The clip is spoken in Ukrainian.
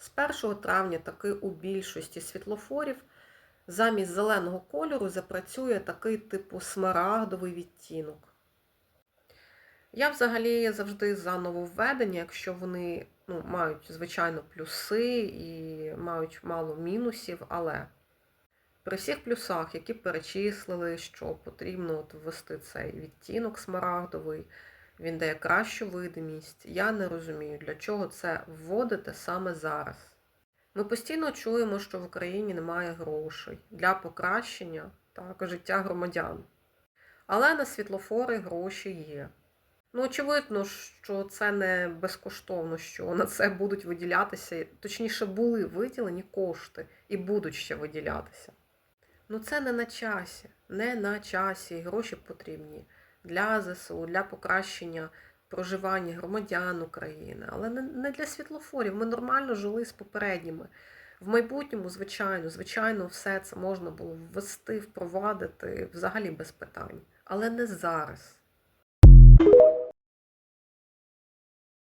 З 1 травня таки у більшості світлофорів замість зеленого кольору запрацює такий типу смарагдовий відтінок. Я взагалі завжди за нововведення, якщо вони ну, мають, звичайно, плюси і мають мало мінусів, але при всіх плюсах, які перечислили, що потрібно от ввести цей відтінок смарагдовий, він дає кращу видимість. Я не розумію, для чого це вводити саме зараз. Ми постійно чуємо, що в Україні немає грошей для покращення так, життя громадян. Але на світлофори гроші є. Ну, очевидно, що це не безкоштовно, що на це будуть виділятися, точніше, були виділені кошти і будуть ще виділятися. Ну, це не на часі, не на часі. Гроші потрібні для ЗСУ, для покращення проживання громадян України, але не, для світлофорів. Ми нормально жили з попередніми. В майбутньому, звичайно, звичайно, все це можна було ввести, впровадити взагалі без питань, але не зараз.